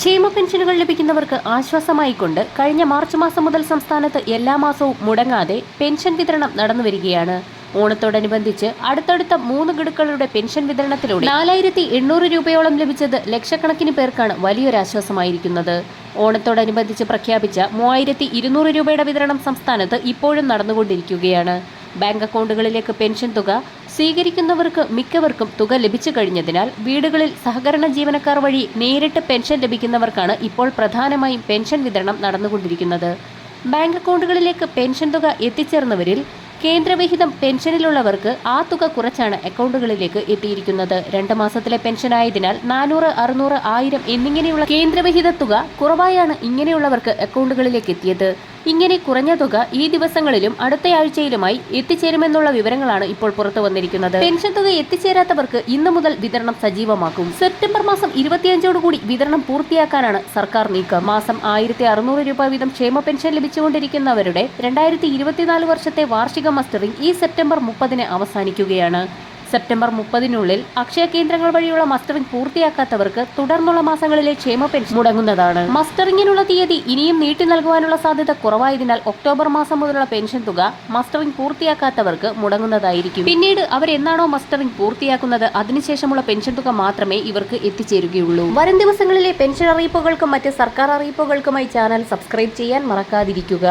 ക്ഷേമ പെൻഷനുകൾ ലഭിക്കുന്നവർക്ക് ആശ്വാസമായി കൊണ്ട് കഴിഞ്ഞ മാർച്ച് മാസം മുതൽ സംസ്ഥാനത്ത് എല്ലാ മാസവും മുടങ്ങാതെ പെൻഷൻ വിതരണം നടന്നുവരികയാണ് ഓണത്തോടനുബന്ധിച്ച് അടുത്തടുത്ത മൂന്ന് ഗഡുക്കളുടെ പെൻഷൻ വിതരണത്തിലൂടെ നാലായിരത്തി എണ്ണൂറ് രൂപയോളം ലഭിച്ചത് ലക്ഷക്കണക്കിന് പേർക്കാണ് വലിയൊരാശ്വാസമായിരിക്കുന്നത്. ഓണത്തോടനുബന്ധിച്ച് പ്രഖ്യാപിച്ച മൂവായിരത്തി ഇരുന്നൂറ് രൂപയുടെ വിതരണം സംസ്ഥാനത്ത് ഇപ്പോഴും നടന്നുകൊണ്ടിരിക്കുകയാണ്. ബാങ്ക് അക്കൗണ്ടുകളിലേക്ക് പെൻഷൻ തുക സ്വീകരിക്കുന്നവർക്ക് മിക്കവർക്കും തുക ലഭിച്ചു കഴിഞ്ഞതിനാൽ വീടുകളിൽ സഹകരണ ജീവനക്കാർ വഴി നേരിട്ട് പെൻഷൻ ലഭിക്കുന്നവർക്കാണ് ഇപ്പോൾ പ്രധാനമായും പെൻഷൻ വിതരണം നടന്നുകൊണ്ടിരിക്കുന്നത്. ബാങ്ക് അക്കൗണ്ടുകളിലേക്ക് പെൻഷൻ തുക എത്തിച്ചേർന്നവരിൽ കേന്ദ്രവിഹിതം പെൻഷനിലുള്ളവർക്ക് ആ തുക കുറച്ചാണ് അക്കൗണ്ടുകളിലേക്ക് എത്തിയിരിക്കുന്നത്. രണ്ട് മാസത്തിലെ പെൻഷൻ ആയതിനാൽ നാനൂറ് അറുന്നൂറ് ആയിരം എന്നിങ്ങനെയുള്ള കേന്ദ്രവിഹിത തുക കുറവായാണ് ഇങ്ങനെയുള്ളവർക്ക് അക്കൗണ്ടുകളിലേക്ക് എത്തിയത്. ഇങ്ങനെ കുറഞ്ഞ തുക ഈ ദിവസങ്ങളിലും അടുത്തയാഴ്ചയിലുമായി എത്തിച്ചേരുമെന്നുള്ള വിവരങ്ങളാണ് ഇപ്പോൾ പുറത്തു വന്നിരിക്കുന്നത്. പെൻഷൻ തുക എത്തിച്ചേരാത്തവർക്ക് ഇന്നു മുതൽ വിതരണം സജീവമാക്കും. സെപ്റ്റംബർ മാസം ഇരുപത്തിയഞ്ചോടുകൂടി വിതരണം പൂർത്തിയാക്കാനാണ് സർക്കാർ നീക്കം. മാസം ആയിരത്തി അറുന്നൂറ് രൂപ വീതം ക്ഷേമ പെൻഷൻ ലഭിച്ചുകൊണ്ടിരിക്കുന്നവരുടെ രണ്ടായിരത്തി ഇരുപത്തിനാല് വർഷത്തെ വാർഷിക മസ്റ്ററിംഗ് ഈ സെപ്റ്റംബർ മുപ്പതിന് അവസാനിക്കുകയാണ്. സെപ്റ്റംബർ മുപ്പതിനുള്ളിൽ അക്ഷയ കേന്ദ്രങ്ങൾ വഴിയുള്ള മസ്റ്ററിംഗ് പൂർത്തിയാക്കാത്തവർക്ക് തുടർന്നുള്ള മാസങ്ങളിലെ ക്ഷേമ പെൻഷൻ മുടങ്ങുന്നതാണ്. മസ്റ്ററിംഗിനുള്ള തീയതി ഇനിയും നീട്ടി നൽകുവാനുള്ള സാധ്യത കുറവായതിനാൽ ഒക്ടോബർ മാസം മുതലുള്ള പെൻഷൻ തുക മസ്റ്ററിംഗ് പൂർത്തിയാക്കാത്തവർക്ക് മുടങ്ങുന്നതായിരിക്കും. പിന്നീട് അവരെന്നാണോ മസ്റ്ററിംഗ് പൂർത്തിയാക്കുന്നത് അതിനുശേഷമുള്ള പെൻഷൻ തുക മാത്രമേ ഇവർക്ക് എത്തിച്ചേരുകയുള്ളൂ. വരും ദിവസങ്ങളിലെ പെൻഷൻ അറിയിപ്പുകൾക്കും മറ്റ് സർക്കാർ അറിയിപ്പുകൾക്കുമായി ചാനൽ സബ്സ്ക്രൈബ് ചെയ്യാൻ മറക്കാതിരിക്കുക.